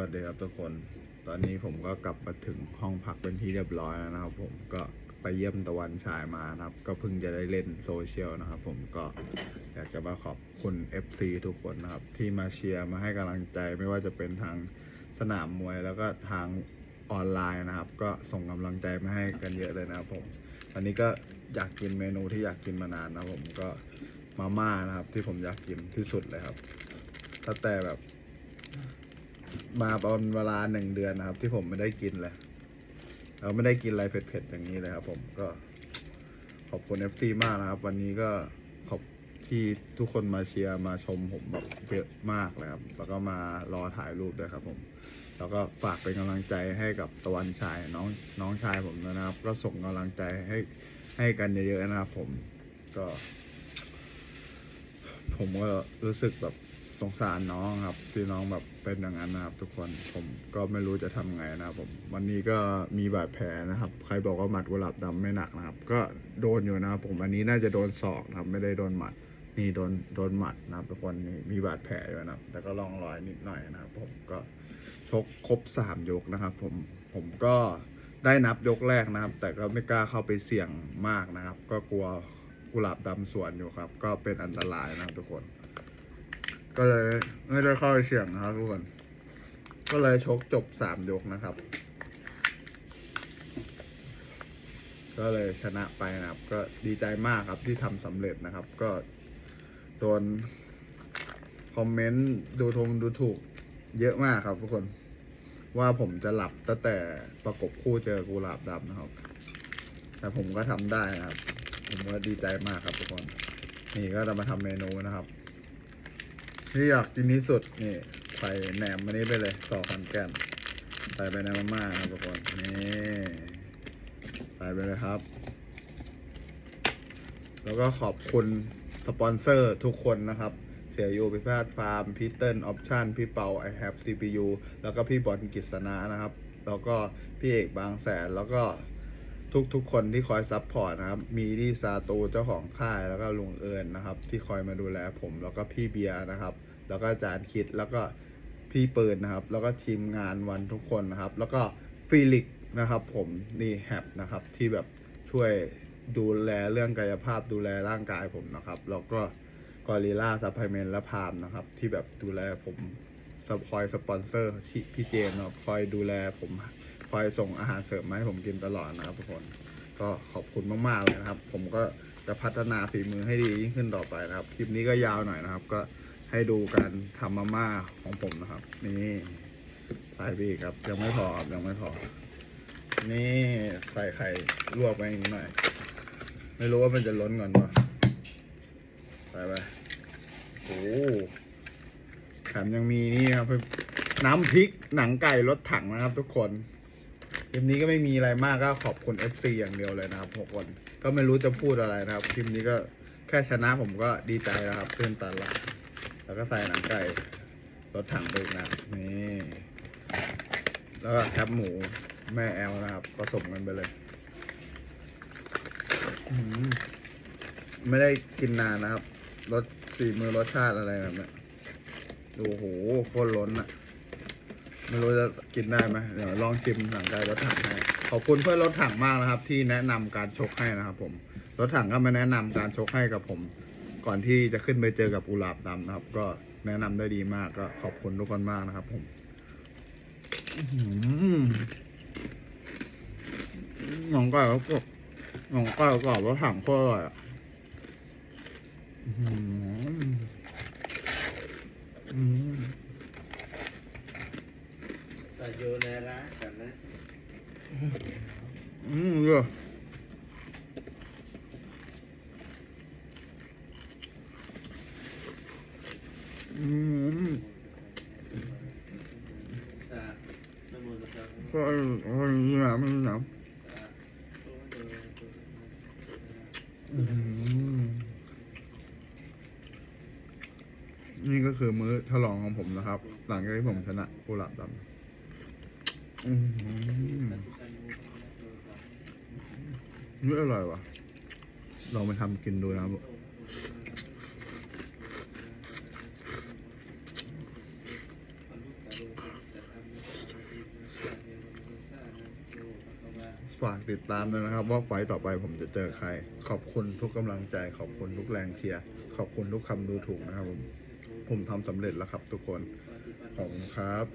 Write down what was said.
วัสดีครับทุกคน ตอนนี้ผมก็กลับมาถึงห้องพักเป็นที่เรียบร้อยแล้วนะครับผมก็ไปเยี่ยมตะวันฉายมานะครับ ก็เพิ่งจะได้เล่นโซเชียลนะครับ ผมก็อยากจะมาขอบคุณ FC ทุกคนนะครับ ที่มาเชียร์มาให้กำลังใจไม่ว่าจะเป็นทางสนามมวยแล้วก็ทางออนไลน์นะครับ ก็ส่งกำลังใจมาให้กันเยอะเลยนะครับผมวันนี้ก็อยากกินเมนูที่อยากกินมานานนะครับผมก็มาม่านะครับ ที่ผมอยากกินที่สุดเลยครับตั้งแต่แบบ มาตอนเวลาหนึ่งเดือนนะครับ ที่ผมไม่ได้กินเลยเราไม่ได้กินอะไรเผ็ดๆอย่างนี้เลยครับ ผมก็ขอบคุณ FC มากนะครับ วันนี้ก็ขอบที่ทุกคนมาเชียร์มาชมผมแบบเยอะมากเลยครับแล้วก็มารอถ่ายรูปด้วยครับผม แล้วก็ฝากเป็นกำลังใจให้กับตะวันชายน้องน้องชายผมนะครับ ก็ส่งกำลังใจให้ให้กันเยอะๆนะครับ ผมก็ ผมก็รู้สึกแบบ สงสารน้องครับ ที่น้องแบบเป็นอย่างนั้นนะครับ ทุกคนผมก็ไม่รู้จะทำไงนะครับผมวันนี้ก็มีบาดแผลนะครับ ใครบอกว่าหมัดกุหลาบดำไม่หนักนะครับ ก็โดนอยู่นะครับผมอันนี้น่าจะโดนศอกนะครับไม่ได้โดนหมัด นี่โดนโดนหมัดนะครับ ทุกคนนี่มีบาดแผลอยู่นะครับ แต่ก็ร่องรอยนิดหน่อยนะครับ ผมก็ชกครบสามยกนะครับ ผมผมก็ได้นับยกแรกนะครับ แต่ก็ไม่กล้าเข้าไปเสี่ยงมากนะครับ ก็กลัวกุหลาบดำสวนอยู่ครับ ก็เป็นอันตรายนะครับทุกคน ก็เลยไม่ได้เข้าไปเสี่ยงนะครับทุกคน ก็เลยชกจบสามยกนะครับ ก็เลยชนะไปนะครับ ก็ดีใจมากครับที่ทำสำเร็จนะครับ ก็โดนคอมเมนต์ดูทงดูถูกเยอะมากครับทุกคน ว่าผมจะหลับตั้งแต่ประกบคู่เจอกุหลาบดำนะครับ แต่ผมก็ทำได้นะครับ ผมก็ดีใจมากครับทุกคน นี่ก็จะมาทำเมนูนะครับ ที่อยากกินที่สุดนี่ใส่แหนมอันนี้ไปเลยต่อพันแก้มใส่ไปในมาม่าครับทุกคนนี่ใส่ไปเลยครับ แล้วก็ขอบคุณสปอนเซอร์ทุกคนนะครับ เสียยูพิพาทฟาร์มพี่เติ้ลออปชั่นพี่เปา I have CPU แล้วก็พี่บอลกิษณะนะครับ แล้วก็พี่เอกบางแสนแล้วก็ ทุกๆคนที่คอยซัพพอร์ตนะครับ มีดีซาตูเจ้าของค่ายแล้วก็ลุงเอิญนะครับ ที่คอยมาดูแลผมแล้วก็พี่เบียร์นะครับ แล้วก็อาจารย์คิดแล้วก็พี่เปืนนะครับ แล้วก็ทีมงานวันทุกคนนะครับ แล้วก็ฟิลิกนะครับผมนี่แฮปนะครับที่แบบช่วยดูแลเรื่องกายภาพดูแลร่างกายผมนะครับ แล้วก็กอริล่าซัพพลายเมนและพามนะครับ ที่แบบดูแลผมคอยสปอนเซอร์ที่พี่เจมส์คอยดูแลผม คอยส่งอาหารเสริมมาให้ผมกินตลอดนะครับทุกคน ก็ขอบคุณมากๆเลยนะครับ ผมก็จะพัฒนาฝีมือให้ดียิ่งขึ้นต่อไปนะครับ คลิปนี้ก็ยาวหน่อยนะครับ ก็ให้ดูการทำมาม่าของผมนะครับ นี่ใส่ไปอีกครับ ยังไม่พอครับยังไม่พอ นี่ใส่ไข่ลวกไปอีกหน่อย ไม่รู้ว่ามันจะล้นก่อนปะใส่ไปโอ้แถมยังมีนี่ครับน้ำพริกหนังไก่รสถังนะครับทุกคน คลิปนี้ก็ไม่มีอะไรมากก็ขอบคุณ FC อย่างเดียวเลยนะครับทุกคนก็ไม่รู้จะพูดอะไรนะครับคลิปนี้ก็แค่ชนะผมก็ดีใจแล้วครับตื่อนตันลแล้วก็ใส่หนังไก่รสถังไปอีกนะนี่แล้วก็แคบหมูแม่แอลนะครับผสมกันไปเลยไม่ได้กินนานนะครับรสสีมือรสชาติอะไรแบบนี้ยดูโหโคตรล้นอะ ไม่รู้จะกินได้ไหมเดี๋ยวลองชิมหนังไก่รถถังให้ขอบคุณเพื่อนรถถังมากนะครับ ที่แนะนำการชกให้นะครับ ผมรถถังก็มาแนะนำการชกให้กับผม ก่อนที่จะขึ้นไปเจอกับกุหลาบดำนะครับ ก็แนะนำได้ดีมากก็ขอบคุณทุกคนมากนะครับ ผมอื้อหือหนังไก่ก็หนังไก่กรอบแล้วถังโคตรอร่อยอะอื้อหืออืม Sayonara karena อืมเยอะอืม saat memutuskan ใช่โอ้ย นี่ก็คือมื้อฉลองของผมนะครับ หลังจากที่ผมชนะกุหลาบดำนี่อร่อยว่ะลองไปทำกินดูนะครับ ฝากติดตามด้วยนะครับ ว่าไฟต่อไปผมจะเจอใคร ขอบคุณทุกกำลังใจ ขอบคุณทุกแรงเชียร์ขอบคุณทุกคำดูถูกนะครับผมผมทำสำเร็จแล้วครับทุกคนขอบคุณครับ